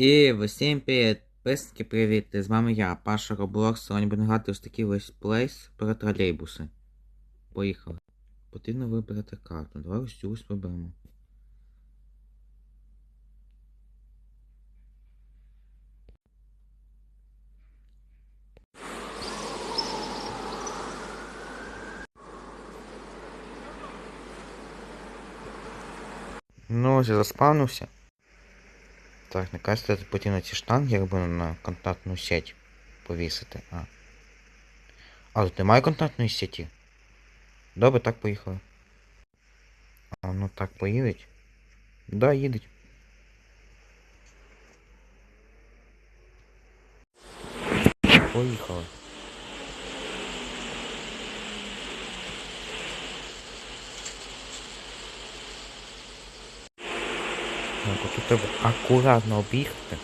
І всім привіт, писки, привіт, з вами я, Паша Роблокс. Сьогодні будемо грати ось такий ось плейс про тролейбуси. Поїхали. Потрібно вибрати карту. Давай ось цю ось виберемо. Ну ось я заспавнився. Так, не кажете, потім на ці штанги якби на контактну сеть повісити. А. А тут немає контактної сеті? Добре, так поїхали. А ну так поїдеть? Да, їдеть. Поїхали. Так, тут треба акуратно об'їхати.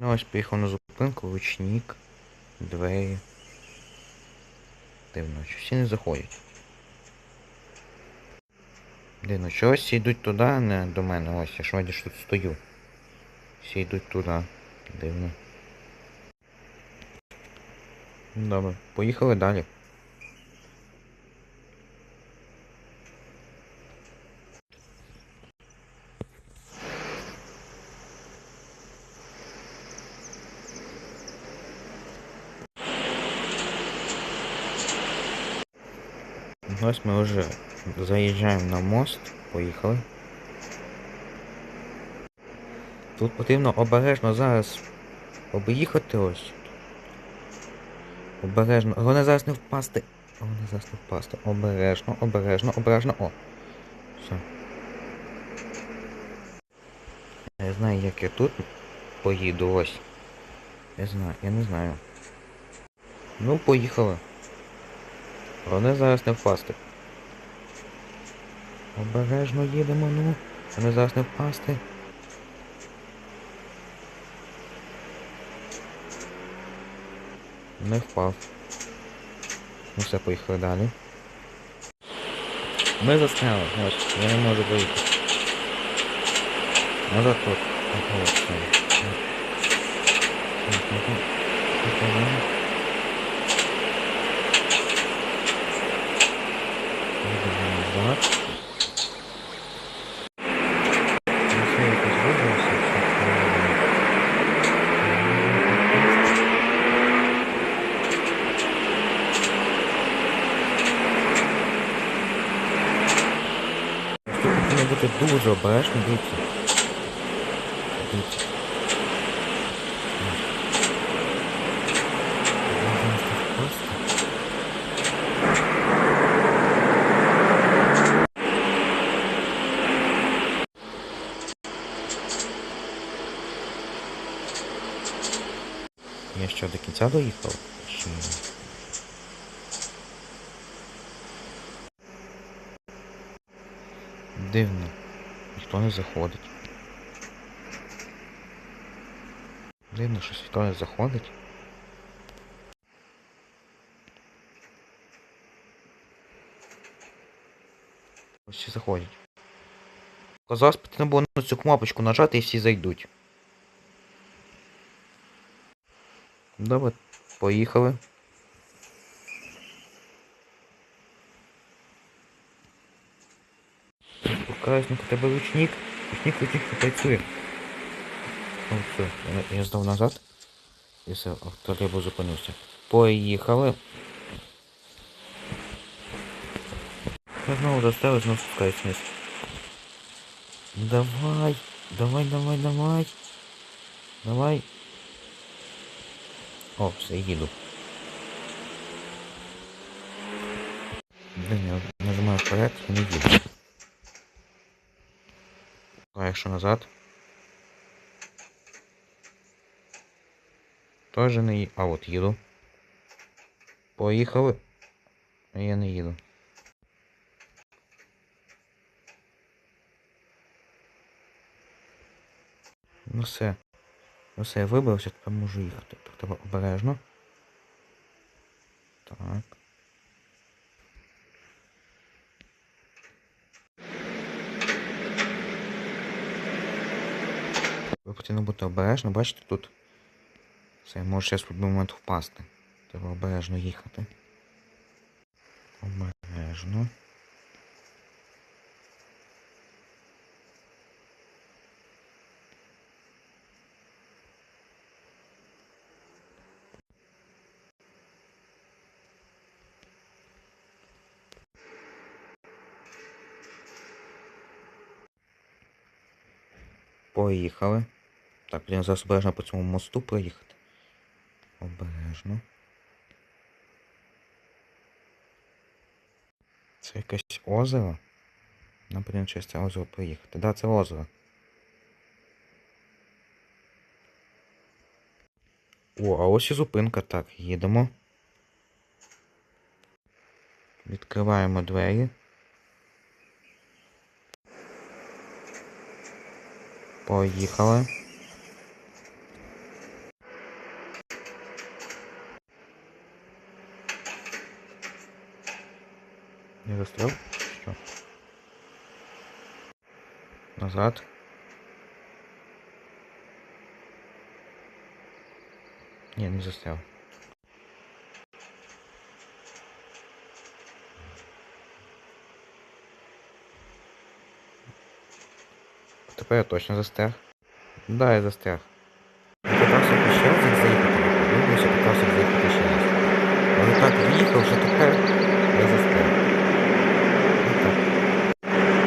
Ну ось поїхав на зупинку, ручник, двері. Дивно, що всі не заходять. Дивно, чогось всі йдуть туди, не до мене. Ось, я ж вроді тут стою. Всі йдуть туди. Дивно. Добре, поїхали далі. Ось ми вже заїжджаємо на мост, поїхали. Тут потрібно обережно зараз об'їхати ось. Обережно. Головне зараз не впасти. Головне зараз не впасти. Обережно, обережно, обережно. О. Все. Я знаю, як я тут поїду ось. Я знаю, я не знаю. Ну, поїхали. Головне зараз не впасти. Обережно їдемо, ну. Головне зараз не впасти. Не впав. Ну все, поїхали далі. Ми застряли, я не можу виїхати. Назад тут. Ага, ось, все. Так, ну тут. Тут, ага. Їдемо назад. Ну, все, якось вибрався, все, правильно. Тут потрібно бути дуже обережно, дивіться. Дивіться. Я що, до кінця доїхав? Дивно. Ніхто не заходить. Дивно, що ніхто не заходить. Ось всі заходять. Казалось, потрібно було на цю кнопочку нажати і всі зайдуть. Добре, поїхали. Показник у тебе ручник. Ручник, ручник не працює. Ну все, я, я здав назад. І все, авторибу зупинився. Поїхали. Я знову заставив, знову спускаюсь вниз. Давай, давай, давай, давай. Давай. О, все, їду. Блин, я нажимаю вперед і не їду. А якщо назад? Тоже не їду. А от їду. Поїхали. Я не їду. Ну все. Ну все, я вибрався, тепер можу їхати. Треба обережно. Так. Ви потрібно бути обережно, бачите, тут це може зараз в будь-який момент впасти. Треба обережно їхати. Обережно. Поїхали. Так, блін, зараз обережно по цьому мосту проїхати. Обережно. Це якесь озеро. Нам потрібно через це озеро проїхати. Да, це озеро. О, а ось і зупинка. Так, їдемо. Відкриваємо двері. Поїхали. Не застрял? Що? Назад. Не, не застрял. Тепер я точно застряг. Да, я застряг. Я пытался ще раз їх заїхати. Дивлюся, пытався заїхати ще раз. Але так в'їхав, що тепер я застряг. Ну так.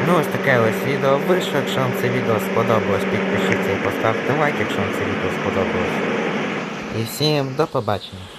Ну ось таке ось відео вийшло. Якщо вам це відео сподобалось, підпишіться і поставте лайк, якщо вам це відео сподобалось. І всім до побачення.